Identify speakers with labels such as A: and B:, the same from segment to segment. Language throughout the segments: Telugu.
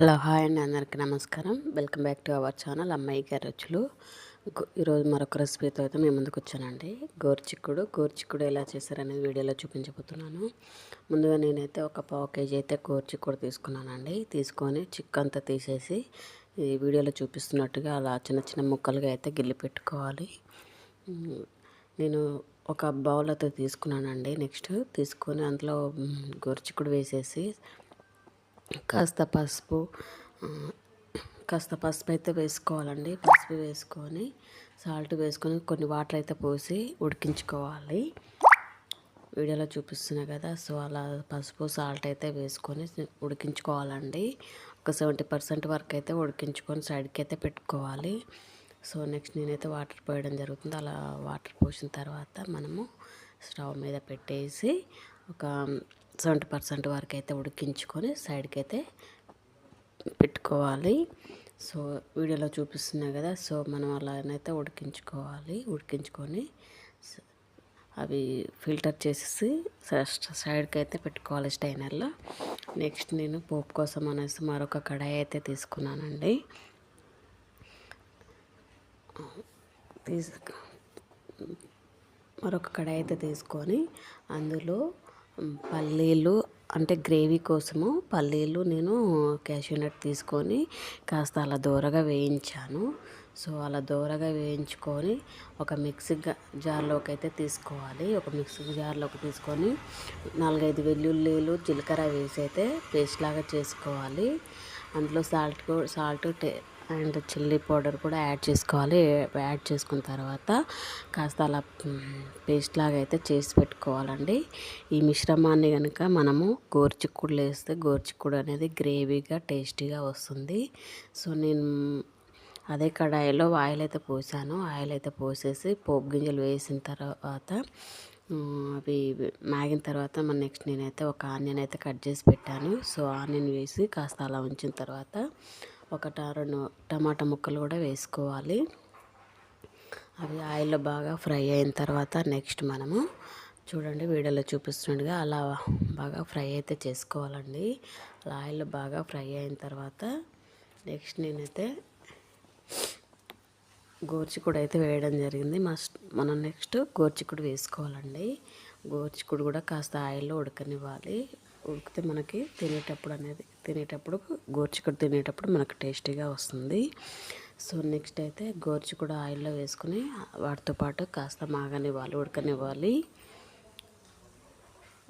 A: హలో హాయ్ అండి. అందరికీ నమస్కారం. Welcome back to our channel అమ్మాయి గారి రుచులు ఈరోజు మరొక రెసిపీతో అయితే మేము ముందుకు వచ్చానండి. గోరుచిక్కుడు గోరుచిక్కుడు ఎలా చేశారనేది వీడియోలో చూపించబోతున్నాను. ముందుగా నేనైతే ఒక పావు కేజీ అయితే గోరుచిక్కుడు తీసుకున్నానండి. తీసుకొని చిక్కు అంతా తీసేసి ఈ వీడియోలో చూపిస్తున్నట్టుగా అలా చిన్న చిన్న ముక్కలుగా అయితే గిల్లి పెట్టుకోవాలి. నేను ఒక బౌల్ అయితే తీసుకున్నానండి. నెక్స్ట్ తీసుకొని అందులో గోరుచిక్కుడు వేసేసి కాస్త పసుపు కాస్త పసుపు అయితే వేసుకోవాలండి. పసుపు వేసుకొని సాల్ట్ వేసుకొని కొన్ని వాటర్ అయితే పోసి ఉడికించుకోవాలి. వీడియోలో చూపిస్తున్నా కదా సో అలా పసుపు సాల్ట్ అయితే వేసుకొని ఉడికించుకోవాలండి. ఒక సెవెంటీ పర్సెంట్ వరకు అయితే ఉడికించుకొని సైడ్కి అయితే పెట్టుకోవాలి. సో నెక్స్ట్ నేనైతే వాటర్ పోయడం జరుగుతుంది. అలా వాటర్ పోసిన తర్వాత మనము స్టవ్ మీద పెట్టేసి ఒక సెవెంటీ పర్సెంట్ వరకు అయితే ఉడికించుకొని సైడ్కి అయితే పెట్టుకోవాలి. సో వీడియోలో చూపిస్తున్నా కదా సో మనం అలానైతే ఉడికించుకోవాలి. ఉడికించుకొని అవి ఫిల్టర్ చేసేసి సైడ్కి అయితే పెట్టుకోవాలి స్టైనర్లో. నెక్స్ట్ నేను పోపు కోసం అనేసి మరొక కడాయి అయితే తీసుకున్నానండి. తీసు మరొక కడాయి అయితే తీసుకొని అందులో పల్లీలు అంటే గ్రేవీ కోసము పల్లీలు నేను క్యాషూనట్ తీసుకొని కాస్త అలా దూరగా వేయించాను. సో అలా దూరగా వేయించుకొని ఒక మిక్సీ జార్లోకి అయితే తీసుకోవాలి. ఒక మిక్సీ జార్లోకి తీసుకొని నాలుగైదు వెల్లుల్లిలు జీలకర్ర వేసి అయితే పేస్ట్ లాగా చేసుకోవాలి. అందులో salt salt and chilli powder కూడా యాడ్ చేసుకోవాలి. యాడ్ చేసుకున్న తర్వాత కాస్త అలా పేస్ట్ లాగా అయితే చేసి పెట్టుకోవాలండి. ఈ మిశ్రమాన్ని కనుక మనము గోరుచిక్కుడులో వేస్తే గోరుచిక్కుడు అనేది గ్రేవీగా టేస్టీగా వస్తుంది. సో నేను అదే కడాయిలో ఆయిల్ అయితే పోసాను. ఆయిల్ అయితే పోసేసి పోపు గింజలు వేసిన తర్వాత అవి మాగిన తర్వాత మన నెక్స్ట్ నేనైతే ఒక ఆనియన్ అయితే కట్ చేసి పెట్టాను. సో ఆనియన్ వేసి కాస్త అలా ఉంచిన తర్వాత ఒక రెండు టమాటా ముక్కలు కూడా వేసుకోవాలి. అవి ఆయిల్లో బాగా ఫ్రై అయిన తర్వాత నెక్స్ట్ మనము చూడండి వీడియోలో చూపిస్తుండగా అలా బాగా ఫ్రై అయితే చేసుకోవాలండి. అలా ఆయిల్లో బాగా ఫ్రై అయిన తర్వాత నెక్స్ట్ నేనైతే గోర్చికుడు అయితే వేయడం జరిగింది. మస్ట్ మనం నెక్స్ట్ గోర్చికుడు వేసుకోవాలండి. గోర్చికుడు కూడా కాస్త ఆయిల్లో ఉడకనివ్వాలి. ఉడికితే మనకి తినేటప్పుడు అనేది తినేటప్పుడు గోర్చికూడ తినేటప్పుడు మనకు టేస్టీగా వస్తుంది. సో నెక్స్ట్ అయితే గోర్చికుడు ఆయిల్లో వేసుకుని వాటితో పాటు కాస్త మాగనివ్వాలి ఉడకనివ్వాలి.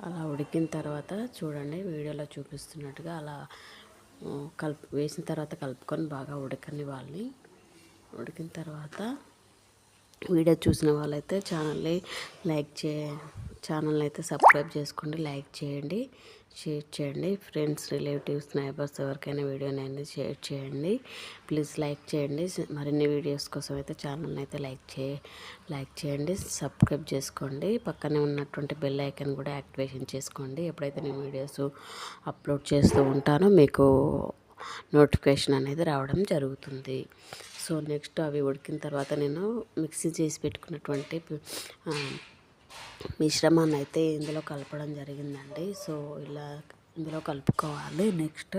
A: అలా ఉడికిన తర్వాత చూడండి వీడియోలో చూపిస్తున్నట్టుగా అలా కలుపు వేసిన తర్వాత కలుపుకొని బాగా ఉడకనివ్వాలి. ఉడికిన తర్వాత వీడియో చూసిన వాళ్ళైతే ఛానల్ని లైక్ చే ఛానల్ని అయితే సబ్స్క్రైబ్ చేసుకోండి లైక్ చేయండి షేర్ చేయండి. ఫ్రెండ్స్ రిలేటివ్స్ నైబర్స్ ఎవరికైనా వీడియోని షేర్ చేయండి. ప్లీజ్ లైక్ చేయండి. మరిన్ని వీడియోస్ కోసం అయితే ఛానల్ని అయితే లైక్ చే లైక్ చేయండి. సబ్స్క్రైబ్ చేసుకోండి. పక్కనే ఉన్నటువంటి బెల్ ఐకన్ కూడా యాక్టివేషన్ చేసుకోండి. ఎప్పుడైతే నేను వీడియోస్ అప్లోడ్ చేస్తూ ఉంటానో మీకు నోటిఫికేషన్ అనేది రావడం జరుగుతుంది. సో నెక్స్ట్ అవి ఉడికిన తర్వాత నేను మిక్సీ చేసి పెట్టుకున్నటువంటి మిశ్రమాన్ని అయితే ఇందులో కలపడం జరిగిందండి. సో ఇలా ఇందులో కలుపుకోవాలి. నెక్స్ట్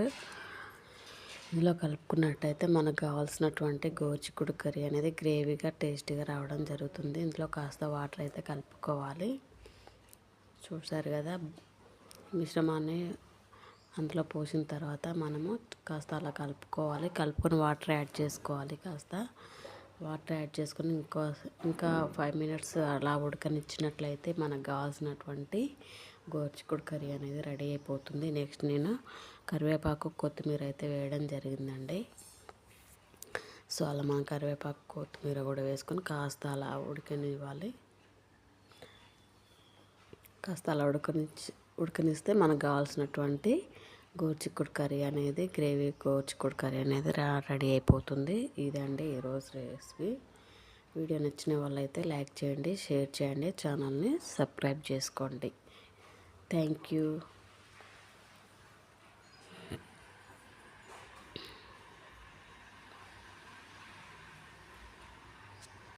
A: ఇందులో కలుపుకున్నట్టయితే మనకు కావాల్సినటువంటి గోచికుడు కర్రీ అనేది గ్రేవీగా టేస్టీగా రావడం జరుగుతుంది. ఇందులో కాస్త వాటర్ అయితే కలుపుకోవాలి. చూసారు కదా మిశ్రమాన్ని అందులో పోసిన తర్వాత మనము కాస్త అలా కలుపుకోవాలి. కలుపుకొని వాటర్ యాడ్ చేసుకోవాలి కాస్త. వాటర్ యాడ్ చేసుకొని ఇంకో ఇంకా ఫైవ్ మినిట్స్ అలా ఉడకనిచ్చినట్లయితే మనకు కావాల్సినటువంటి గోర్చికుడు కర్రీ అనేది రెడీ అయిపోతుంది. నెక్స్ట్ నేను కరివేపాకు కొత్తిమీర అయితే వేయడం జరిగిందండి. సో అలా మనం కరివేపాకు కొత్తిమీర కూడా వేసుకొని కాస్త అలా ఉడకనివ్వాలి. కాస్త అలా ఉడకనిచ్చి ఉడకనిస్తే మనకు కావాల్సినటువంటి గోర్చిక్కుడు కర్రీ అనేది గ్రేవీ గోర్చిక్కుడు కర్రీ అనేది రెడీ అయిపోతుంది. ఇదండి ఈరోజు రెసిపీ. వీడియో నచ్చిన వాళ్ళైతే లైక్ చేయండి షేర్ చేయండి ఛానల్ని సబ్స్క్రైబ్ చేసుకోండి. Thank you.